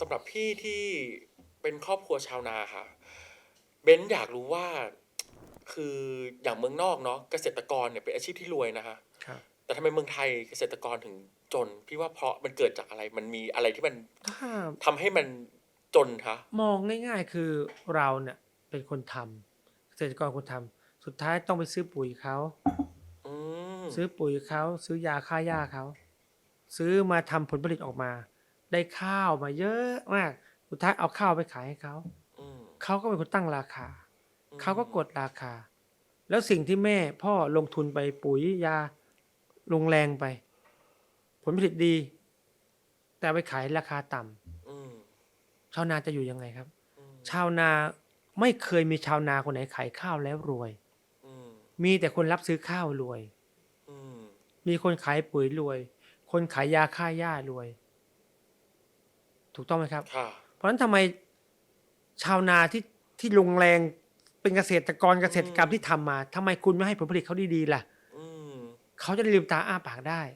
สำหรับพี่ที่เป็นครอบครัวชาวนาค่ะเบนซ์อยากรู้ว่าคืออย่างเมืองนอกเนาะเกษตรกรเนี่ยเป็นอาชีพที่รวยนะคะครับ แต่ทำไมเมืองไทยเกษตรกรถึงจน พี่ว่าเพราะมันเกิดจากอะไรมันมีอะไรที่มันถ้าทำให้มันจนคะมองง่ายๆคือเราเนี่ยเป็นคนทำเกษตรกรคนทำสุดท้ายต้องไปซื้อปุ๋ยเขาอืมซื้อปุ๋ยเขาซื้อยาฆ่าหญ้าเขาซื้อมาทำผลผลิตออกมา ได้ข้าวมาเยอะมากสุดท้ายเอาข้าวไปขายให้เขาอืมเขาก็เป็นคนตั้งราคาอืมเขาก็กดราคา แล้วสิ่งที่แม่พ่อลงทุนไปปุ๋ยยาลงแรงไป ผลผลิตดี แต่เอาไปขายราคาต่ำอืมชาวนาจะอยู่ยังไงครับอืมชาวนาไม่เคยมีชาวนาคนไหนขายข้าวแล้วรวยอืมมีแต่คนรับซื้อข้าวรวยอืมมีคนขายปุ๋ยรวย คนขายยาฆ่าหญ้ารวย ถูกต้องไหมครับ ค่ะ เพราะฉะนั้นทำไมชาวนาที่ที่ลงแรงเป็นเกษตรกรเกษตรกรรมที่ทำมาทำไมคุณไม่ให้ผลผลิตเขาดีๆล่ะ อืม เขาจะได้ลืมตาอ้าปากได้